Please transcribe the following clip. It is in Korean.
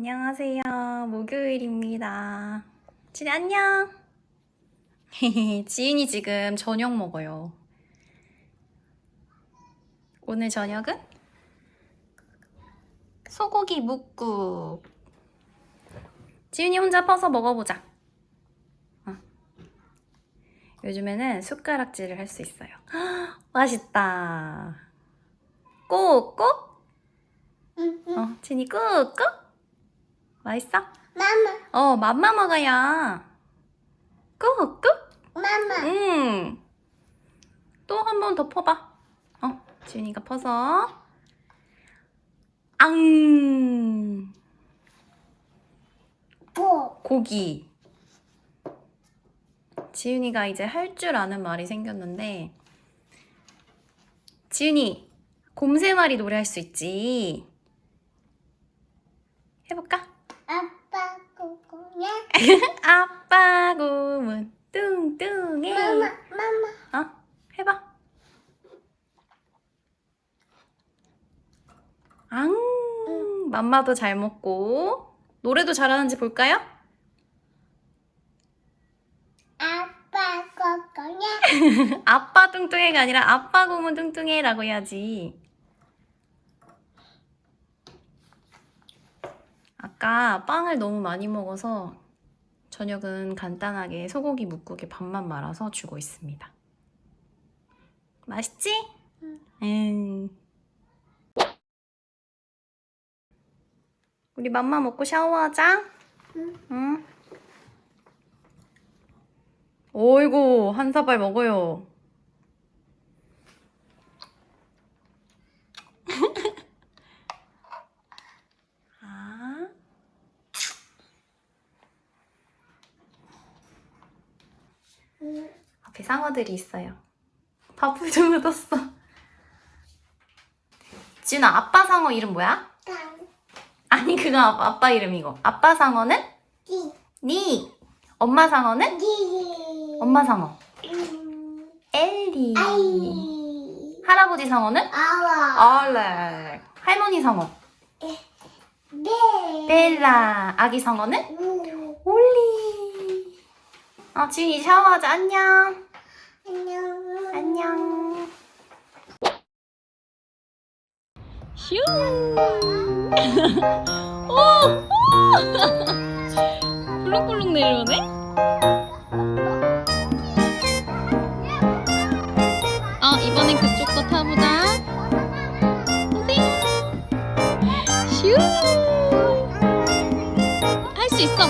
안녕하세요. 목요일입니다. 지은이 안녕. 지은이 지금 저녁 먹어요. 오늘 저녁은 소고기 묵국. 지은이 혼자 퍼서 먹어보자. 어. 요즘에는 숟가락질을 할 수 있어요. 헉, 맛있다. 꾹꾹? 응, 응. 어, 지은이 꾹꾹? 맛있어? 마마, 어, 맘마 먹어야. 꾹꾹? 마마. 응. 또 한 번 더 퍼봐. 어, 지훈이가 퍼서. 앙. 보. 고기. 지훈이가 이제 할 줄 아는 말이 생겼는데. 지훈이, 곰세 마리 노래할 수 있지. 해볼까? 아빠 곰은 뚱뚱해. 마마, 마마. 어? 해봐. 앙. 맘마도 잘 먹고 노래도 잘하는지 볼까요? 아빠 고고야. 아빠 뚱뚱해가 아니라 아빠 곰은 뚱뚱해라고 해야지. 아까 빵을 너무 많이 먹어서 저녁은 간단하게 소고기 묵국에 밥만 말아서 주고 있습니다. 맛있지? 응. 우리 맘마 먹고 샤워하자. 응. 응. 어이구, 한 사발 먹어요. 아. 응. 앞에 상어들이 있어요. 밥풀 좀 묻었어. 지훈아, 아빠 상어 이름 뭐야? 간. 아니, 그거 아빠, 아빠 이름이고. 아빠 상어는? 기. 니. 엄마 상어는? 기. 엄마 상어. 음. 엘리. 아이. 할아버지 상어는? 아와. 알렉. 할머니 상어. 네. 벨라. 아기 상어는? 우. 올리. 어, 지훈이 샤워하자. 안녕. 안녕. 슈. 오! 꿀렁꿀렁 내려오네? 어, 이번엔 그쪽도 타보자. 슈! 할 수 있어.